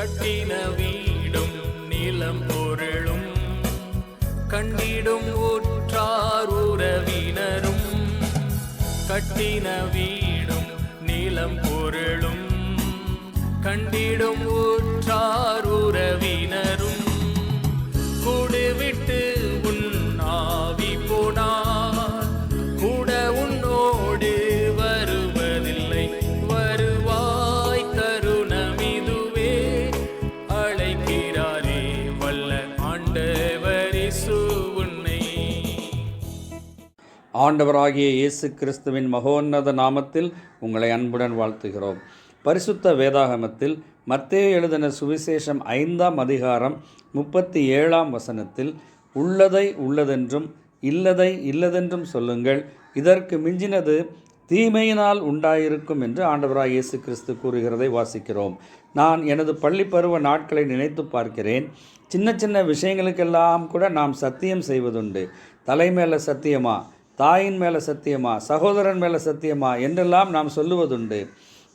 கட்டின வீடும் நிலம் பொருளும். கண்டிடும் ஊற்றார் உறவினரும். கட்டின வீடும் நிலம் பொருளும். கண்டிடும் ஊற்றார் ஆண்டவராகிய இயேசு கிறிஸ்துவின் மகோன்னத நாமத்தில் உங்களை அன்புடன் வாழ்த்துகிறோம். பரிசுத்த வேதாகமத்தில் மத்தே எழுதின சுவிசேஷம் ஐந்தாம் அதிகாரம் முப்பத்தி ஏழாம் வசனத்தில் உள்ளதை உள்ளதென்றும் இல்லதை இல்லதென்றும் சொல்லுங்கள். இதற்கு மிஞ்சினது தீமையினால் உண்டாயிருக்கும் என்று ஆண்டவராய் இயேசு கிறிஸ்து கூறுகிறதை வாசிக்கிறோம். நான் எனது பள்ளி பருவ நாட்களை நினைத்து பார்க்கிறேன். சின்ன சின்ன விஷயங்களுக்கெல்லாம் கூட நாம் சத்தியம் செய்வதுண்டு. தலை மேலே சத்தியமா? தாயின் மேலே சத்தியமா சகோதரன் மேலே சத்தியமா என்றெல்லாம் நாம் சொல்லுவதுண்டு.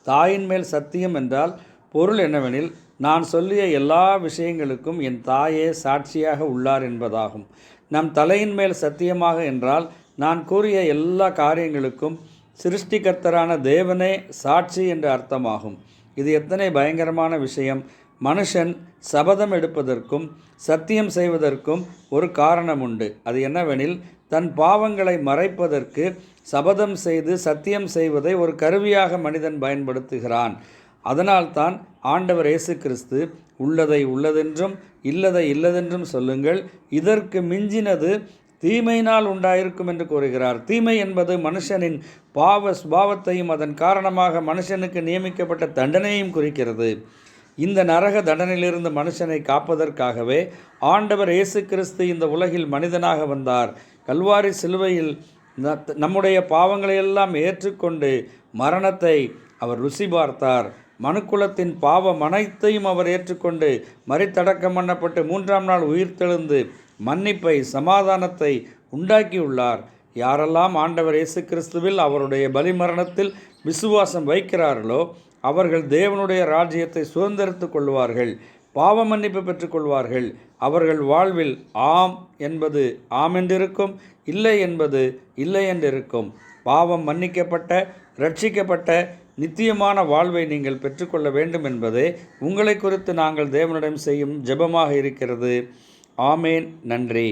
தாயின் மேல் சத்தியம் என்றால் பொருள் என்னவெனில் நான் சொல்லிய எல்லா விஷயங்களுக்கும் என் தாயே சாட்சியாக உள்ளார் என்பதாகும். நம் தலையின் மேல் சத்தியமாக என்றால் நான் கூறிய எல்லா காரியங்களுக்கும் சிருஷ்டிகர்த்தரான தேவனே சாட்சி என்று அர்த்தமாகும். இது எத்தனை பயங்கரமான விஷயம். மனுஷன் சபதம் எடுப்பதற்கும் சத்தியம் செய்வதற்கும் ஒரு காரணம் உண்டு அது என்னவெனில் தன் பாவங்களை மறைப்பதற்கு சபதம் செய்து சத்தியம் செய்வதை ஒரு கருவியாக மனிதன் பயன்படுத்துகிறான். அதனால்தான் ஆண்டவர் இயேசு கிறிஸ்து உள்ளதை உள்ளதென்றும் இல்லதை இல்லதென்றும் சொல்லுங்கள். இதற்கு மிஞ்சினது தீமையினால் உண்டாயிருக்கும் என்று கூறுகிறார். தீமை என்பது மனுஷனின் பாவ சுபாவத்தையும் அதன் காரணமாக மனுஷனுக்கு நியமிக்கப்பட்ட தண்டனையும் குறிக்கிறது. இந்த நரக தண்டனையிலிருந்து மனுஷனை காப்பதற்காகவே ஆண்டவர் இயேசு கிறிஸ்து இந்த உலகில் மனிதனாக வந்தார். கல்வாரி சிலுவையில் நம்முடைய பாவங்களையெல்லாம் ஏற்றுக்கொண்டு மரணத்தை அவர் ருசி பார்த்தார். மனுக்குலத்தின் பாவம் அனைத்தையும் அவர் ஏற்றுக்கொண்டு மறித்தடக்கம் பண்ணப்பட்டு மூன்றாம் நாள் உயிர்த்தெழுந்து மன்னிப்பை சமாதானத்தை உண்டாக்கியுள்ளார். யாரெல்லாம் ஆண்டவர் இயேசு கிறிஸ்துவில் அவருடைய பலிமரணத்தில் விசுவாசம் வைக்கிறார்களோ அவர்கள் தேவனுடைய ராஜ்யத்தை சுதந்திரித்துக் கொள்வார்கள் பாவ மன்னிப்பு பெற்றுக்கொள்வார்கள். அவர்கள் வாழ்வில் ஆம் என்பது ஆம் என்றிருக்கும் இல்லை என்பது இல்லை என்றிருக்கும். பாவம் மன்னிக்கப்பட்ட ரட்சிக்கப்பட்ட நித்தியமான வாழ்வை நீங்கள் பெற்றுக்கொள்ள வேண்டும் என்பதே உங்களை குறித்து நாங்கள் தேவனிடம் செய்யும் ஜெபமாக இருக்கிறது. ஆமேன். நன்றி.